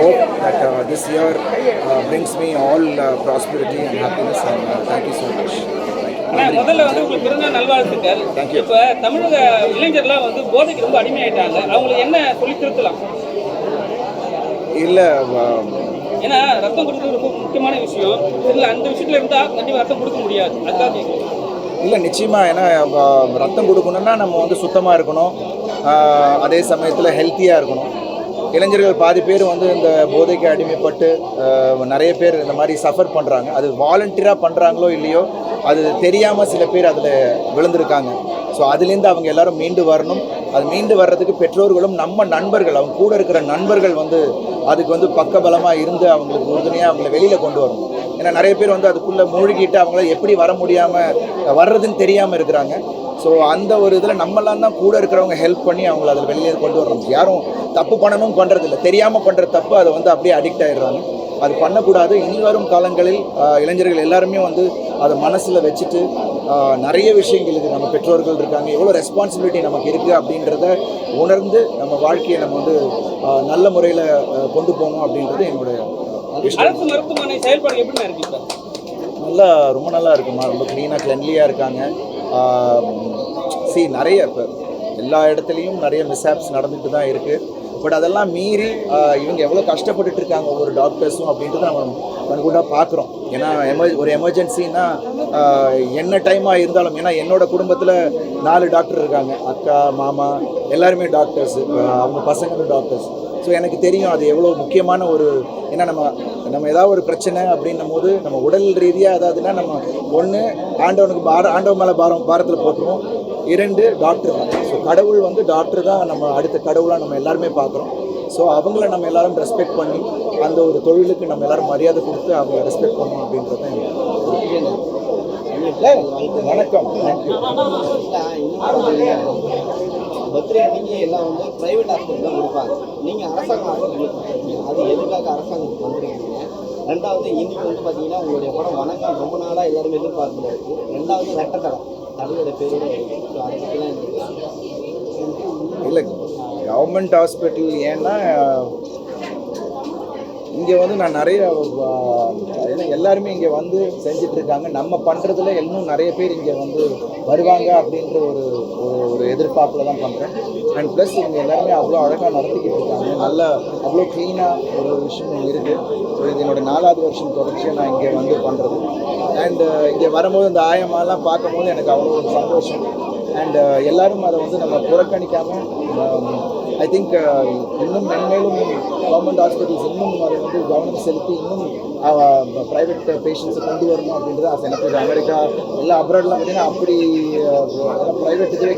hope that uh, this year uh, brings me all uh, prosperity and happiness and thank you so much. முதல்ல வந்து உங்களுக்கு பிறந்த நல்வாழ்த்துக்கள். இப்ப தமிழக இளைஞர்லாம் வந்து போதைக்கு ரொம்ப அடிமையாயிட்டாங்க. அவங்களுக்கு என்ன சொல்லி திருத்தலாம்? இல்லை ஏன்னா ரத்தம் கொடுக்கறது ரொம்ப முக்கியமான விஷயம். இல்ல அந்த விஷயத்துல இருந்தா கண்டிப்பா ரத்தம் கொடுக்க முடியாது. கேட்குறேன் இல்லை நிச்சயமாக ஏன்னா ரத்தம் கொடுக்கணும்னா நம்ம வந்து சுத்தமாக இருக்கணும். அதே சமயத்தில் ஹெல்த்தியாக இருக்கணும். இளைஞர்கள் பாதி பேர் வந்து இந்த போதைக்கு அடிமைப்பட்டு நிறைய பேர் இந்த மாதிரி சஃபர் பண்ணுறாங்க அது வாலண்டியராக பண்ணுறாங்களோ இல்லையோ அது தெரியாமல் சில பேர் அதில் விழுந்திருக்காங்க. ஸோ அதுலேருந்து அவங்க எல்லாரும் மீண்டு வரணும். அது மீண்டு வர்றதுக்கு பெற்றோர்களும் நம்ம நண்பர்கள் அவங்க கூட இருக்கிற நண்பர்கள் வந்து அதுக்கு வந்து பக்கபலமாக இருந்து அவங்களுக்கு உறுதுணையாக அவங்கள வெளியில் கொண்டு வரணும். ஏன்னா நிறைய பேர் வந்து அதுக்குள்ளே மூழ்கிட்டு அவங்கள எப்படி வர முடியாமல் வர்றதுன்னு தெரியாமல் இருக்கிறாங்க. ஸோ அந்த ஒரு இதில் நம்மலாம் தான் கூட இருக்கிறவங்க ஹெல்ப் பண்ணி அவங்கள அதில் வெளியே கொண்டு வரணும். யாரும் தப்பு பண்ணணும் பண்ணுறது இல்லை தெரியாமல் பண்ணுற தப்பு அதை வந்து அப்படியே அடிக்ட் ஆயிடுறாங்க. அது பண்ணக்கூடாது. இனி வரும் காலங்களில் இளைஞர்கள் எல்லாருமே வந்து அதை மனசில் வச்சுட்டு நிறைய விஷயங்களுக்கு நம்ம பெற்றோர்கள் இருக்காங்க. எவ்வளோ ரெஸ்பான்சிபிலிட்டி நமக்கு இருக்குது அப்படின்றத உணர்ந்து நம்ம வாழ்க்கையை நம்ம வந்து நல்ல முறையில் கொண்டு போகணும் அப்படின்றது என்னுடைய நல்லா ரொம்ப நல்லா இருக்குமா? ரொம்ப க்ளீனாக கிளென்லியாக இருக்காங்க. சி நிறைய இப்போ எல்லா இடத்துலையும் நிறைய மிஸ்ஆப்ஸ் நடந்துட்டு தான் இருக்குது பட் அதெல்லாம் மீறி இவங்க எவ்வளோ கஷ்டப்பட்டுட்டு இருக்காங்க ஒவ்வொரு டாக்டர்ஸும் அப்படின்றத நம்ம கண்கூடாக பார்க்குறோம் ஏன்னா எமர் ஒரு எமர்ஜென்சின்னா என்ன டைமாக இருந்தாலும் ஏன்னா என்னோட குடும்பத்தில் நாலு டாக்டர் இருக்காங்க. அக்கா மாமா எல்லாருமே டாக்டர்ஸ் அவங்க பசங்களும் டாக்டர்ஸ் ஸோ எனக்கு தெரியும் அது எவ்வளோ முக்கியமான ஒரு ஏன்னா நம்ம நம்ம ஏதாவது ஒரு பிரச்சனை அப்படின்னும் போது நம்ம உடல் ரீதியாக ஏதாவதுன்னா நம்ம ஒன்று ஆண்டவனுக்கு பார ஆண்டவன் மேலே பாரம் பாரத்தில் போட்டுருவோம். இரண்டு டாக்டர் தான். ஸோ கடவுள் வந்து டாக்டர் தான் நம்ம அடுத்த கடவுளாக நம்ம எல்லாருமே பார்க்குறோம். ஸோ அவங்கள நம்ம எல்லாரும் ரெஸ்பெக்ட் பண்ணி அந்த ஒரு தொழிலுக்கு நம்ம எல்லாரும் மரியாதை கொடுத்து அவங்கள ரெஸ்பெக்ட் பண்ணணும் அப்படின்றது தான் வணக்கம். தேங்க்யூ பர்த்டே அன்னைக்கு எல்லாம் வந்து பிரைவேட் ஹாஸ்பிட்டல் தான் கொடுப்பாங்க. நீங்கள் அரசாங்க ஹாஸ்பிட்டல் அது எதுக்காக அரசாங்கத்துக்கு வந்துருக்கீங்க ரெண்டாவது இன்னைக்கு வந்து பார்த்தீங்கன்னா உங்களுடைய படம் வணக்கம். ரொம்ப நாளாக எல்லாருமே எதிர்பார்க்கல இருக்கு. ரெண்டாவது ரெட்டத்தடை தலையோட பேரோட ஸோ அதை இல்லை. கவர்மெண்ட் ஹாஸ்பிட்டல் ஏன்னா இங்கே வந்து நான் நிறைய ஏன்னா எல்லாருமே இங்கே வந்து செஞ்சுட்டு இருக்காங்க நம்ம பண்ணுறதுல இன்னும் நிறைய பேர் இங்கே வந்து வருவாங்க அப்படின்ற ஒரு ஒரு ஒரு எதிர்பார்ப்பில் தான் பண்ணுறேன் அண்ட் ப்ளஸ் இவங்க எல்லாருமே அவ்வளோ அழகாக நடத்திக்கிட்டு இருக்காங்க. நல்ல அவ்வளோ க்ளீனாக ஒரு விஷயம் இருக்குது ஸோ இது என்னோடய நாலாவது வருஷம் தொடர்ச்சியாக நான் இங்கே வந்து பண்ணுறது அண்டு இங்கே வரும்போது இந்த ஆயமாலாம் பார்க்கும்போது எனக்கு அவ்வளோ ஒரு சந்தோஷம். அண்ட் எல்லாரும் அதை வந்து நம்ம புறக்கணிக்காமல் ஐ திங்க் uh, இன்னும் மென்மேலும் கவர்மெண்ட் ஹாஸ்பிட்டல்ஸ் இன்னும் அதை வந்து கவனம் செலுத்தி இன்னும் ப்ரைவேட் பேஷண்ட்ஸை கொண்டு வரணும் அப்படின்றது ஆசை. எனக்கு அமெரிக்கா எல்லா அப்ராட்லாம் பார்த்தீங்கன்னா அப்படி ப்ரைவேட் இதுவே